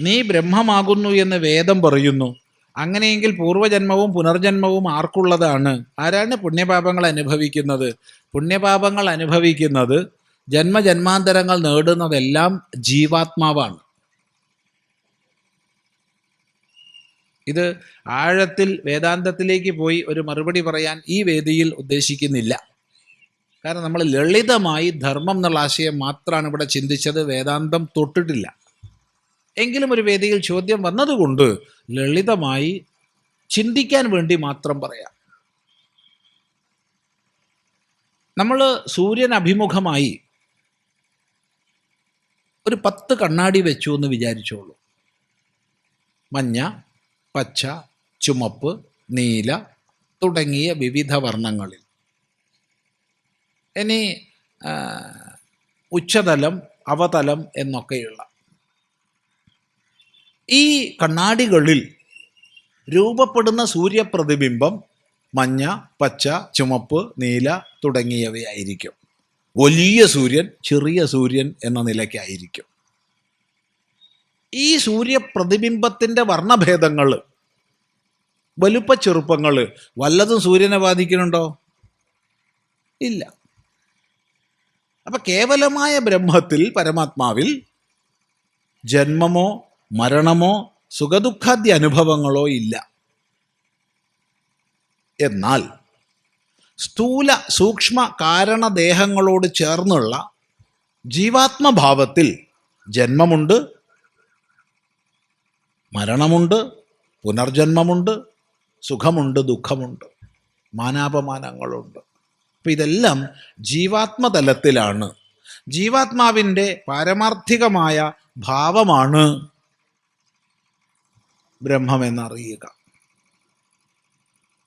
നീ ബ്രഹ്മമാകുന്നു എന്ന് വേദം പറയുന്നു. അങ്ങനെയെങ്കിൽ പൂർവജന്മവും പുനർജന്മവും ആർക്കുള്ളതാണ്? ആരാണ് പുണ്യപാപങ്ങൾ അനുഭവിക്കുന്നത്? പുണ്യപാപങ്ങൾ അനുഭവിക്കുന്നത് ജന്മജന്മാന്തരങ്ങൾ നേടുന്നതെല്ലാം ജീവാത്മാവാണ്. ഇത് ആഴത്തിൽ വേദാന്തത്തിലേക്ക് പോയി ഒരു മറുപടി പറയാൻ ഈ വേദിയിൽ ഉദ്ദേശിക്കുന്നില്ല. കാരണം നമ്മൾ ലളിതമായി ധർമ്മം എന്നുള്ള ആശയം മാത്രമാണ് ഇവിടെ ചിന്തിച്ചത് വേദാന്തം തൊട്ടിട്ടില്ല. എങ്കിലും ഒരു വേദിയിൽ ചോദ്യം വന്നതുകൊണ്ട് ലളിതമായി ചിന്തിക്കാൻ വേണ്ടി മാത്രം പറയാം. നമ്മൾ സൂര്യൻ അഭിമുഖമായി ഒരു പത്ത് കണ്ണാടി വെച്ചു എന്ന് വിചാരിച്ചോളൂ. മഞ്ഞ പച്ച ചുമപ്പ് നീല തുടങ്ങിയ വിവിധ വർണങ്ങളിൽ. ഇനി ഉച്ചതലം അവതലം എന്നൊക്കെയുള്ള ഈ കണ്ണാടികളിൽ രൂപപ്പെടുന്ന സൂര്യപ്രതിബിംബം മഞ്ഞ പച്ച ചുമപ്പ് നീല തുടങ്ങിയവയായിരിക്കും. വലിയ സൂര്യൻ ചെറിയ സൂര്യൻ എന്ന നിലയ്ക്കായിരിക്കും. ഈ സൂര്യപ്രതിബിംബത്തിന്റെ വർണഭേദങ്ങൾ വലുപ്പ ചെറുപ്പങ്ങൾ വല്ലതും സൂര്യനെ ബാധിക്കുന്നുണ്ടോ? ഇല്ല. അപ്പം കേവലമായ ബ്രഹ്മത്തിൽ പരമാത്മാവിൽ ജന്മമോ മരണമോ സുഖദുഃഖാദ്യ അനുഭവങ്ങളോ ഇല്ല. എന്നാൽ സ്ഥൂല സൂക്ഷ്മ കാരണദേഹങ്ങളോട് ചേർന്നുള്ള ജീവാത്മഭാവത്തിൽ ജന്മമുണ്ട് മരണമുണ്ട് പുനർജന്മമുണ്ട് സുഖമുണ്ട് ദുഃഖമുണ്ട് മാനാപമാനങ്ങളുണ്ട്. അപ്പം ഇതെല്ലാം ജീവാത്മതലത്തിലാണ്. ജീവാത്മാവിന്റെ പാരമാർത്ഥികമായ ഭാവമാണ് ബ്രഹ്മമെന്നറിയുക.